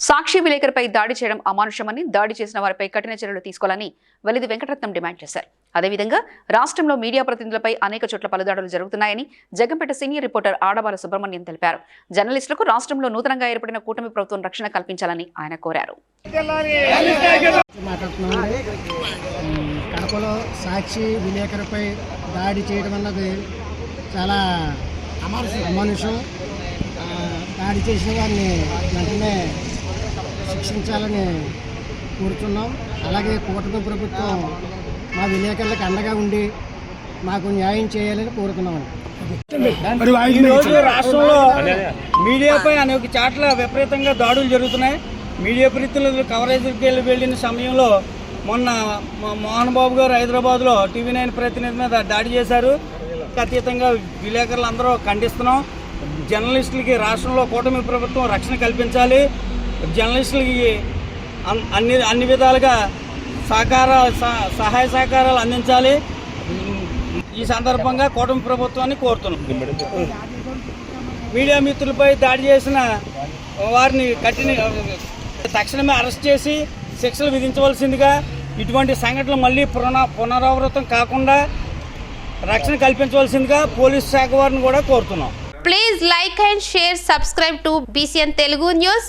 సాక్షి విలేకరిపై దాడి చేయడం అమానుషమని దాడి చేసిన వారిపై కఠిన చర్యలు తీసుకోవాలని వెలిది వెంకటరత్నం డిమాండ్ చేశారు. అదేవిధంగా రాష్ట్రంలో మీడియా ప్రతినిధులపై అనేక చోట్ల పలుదాడులు జరుగుతున్నాయని జగంపేట సీనియర్ రిపోర్టర్ ఆడబాల సుబ్రహ్మణ్యం తెలిపారు. జర్నలిస్టులకు రాష్ట్రంలో నూతనంగా ఏర్పడిన కూటమి ప్రభుత్వం రక్షణ కల్పించాలని ఆయన కోరారు. కడపలో సాక్షి దాడి చేయడం అన్నది చాలా అమానుషం. దాడి చేసిన వారిని వెంటనే శిక్షించాలని కోరుతున్నాం అలాగే కూటమి ప్రభుత్వం మా విలేకరులకు అండగా ఉండి మాకు న్యాయం చేయాలని కోరుతున్నామండి రోజు రాష్ట్రంలో మీడియాపై అనేక చాట్ల విపరీతంగా దాడులు జరుగుతున్నాయి. మీడియా ప్రతినిధులు కవరేజ్కి వెళ్ళి వెళ్ళిన సమయంలో మొన్న మా- మోహన్ బాబు గారు హైదరాబాద్లో టీవీ నైన్ ప్రతినిధి మీద దాడి చేశారు. అతీతంగా విలేకరులు అందరూ ఖండిస్తున్నాం. జర్నలిస్టులకి రాష్ట్రంలో కూటమి ప్రభుత్వం రక్షణ కల్పించాలి. జర్నలిస్టులకి అన్ని అన్ని విధాలుగా సహకార సహాయ సహకారాలు అందించాలి. ఈ సందర్భంగా కూటమి ప్రభుత్వాన్ని కోరుతున్నాం. మీడియా మిత్రులపై దాడి చేసిన వారిని కఠిన తక్షణమే అరెస్ట్ చేసి శిక్షలు విధించవలసిందిగా ఇటువంటి సంఘటనలు మళ్ళీ పునరా పునరావృతం కాకుండా రక్షణ కల్పించవలసిందిగా పోలీస్ శాఖ వారిని కూడా కోరుతున్నాం. Please like and share subscribe to BCN Telugu news